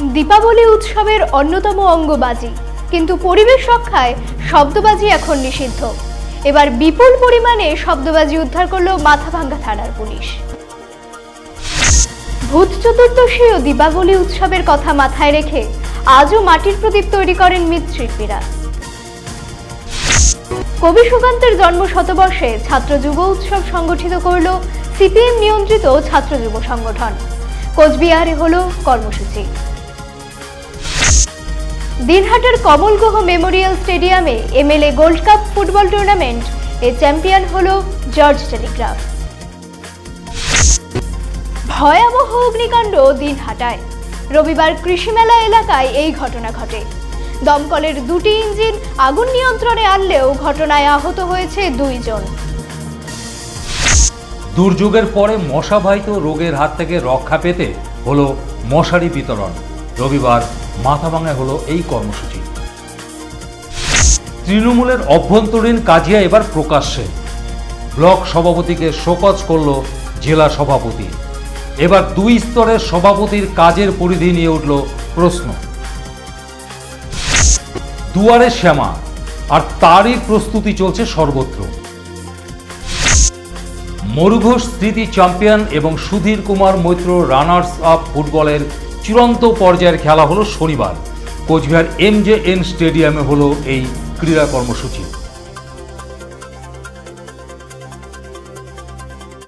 দীপাবলি উৎসবের অন্যতম অঙ্গবাজি। কিন্তু পরিবেশ রক্ষায় শব্দবাজি এখন নিষিদ্ধ। এবার বিপুল পরিমাণে শব্দবাজি উদ্ধার করল মাথাভাঙ্গা থানার পুলিশ। ভূত চতুর্দশী ও দীপাবলি উৎসবের কথা মাথায় রেখে আজও মাটির প্রদীপ তৈরি করেন মৃৎশিল্পীরা। কবি সুকান্তের জন্ম শতবর্ষে ছাত্র যুব উৎসব সংগঠিত করল সিপিএম নিয়ন্ত্রিত ছাত্র যুব সংগঠন। কোচবিহারে হল কর্মসূচি। দিনহাটার কমলগুহ মেমোরিয়াল স্টেডিয়ামে MLA gold cup football tournament. এ চ্যাম্পিয়ন হলো জর্জ টেলিগ্রাফ। ভয়াবহ অগ্নিকাণ্ড দিনহাটায়। রবিবার কৃষিমেলা এলাকায় এই ঘটনা ঘটে। দমকলের দুটি ইঞ্জিন আগুন নিয়ন্ত্রণে আনলেও ঘটনায় আহত হয়েছে দুইজন দুর্যোগের পরে মশাবাহিত রোগের হাত থেকে রক্ষা পেতে হলো মশারি বিতরণ। রবিবার মাথাভাঙায় হলো এই কর্মসূচি। তৃণমূলের অভ্যন্তরীণ কাজিয়া এবার প্রকাশ্যে। ব্লক সভাপতিকে শোকজ করল জেলা সভাপতি। এবার দুই স্তরের সভাপতির কাজের পরিধি নিয়ে উঠল প্রশ্ন। দুয়ারে শ্যামা, আর তারই প্রস্তুতি চলছে সর্বত্র। মরুঘোষ স্মৃতি চ্যাম্পিয়ন এবং সুধীর কুমার মৈত্র রানার্স আপ ফুটবলের চূড়ান্ত পর্যায়ের খেলা হলো শনিবার। কোচবিহার এম জে এন স্টেডিয়ামে হলো এই ক্রীড়া কর্মসূচি।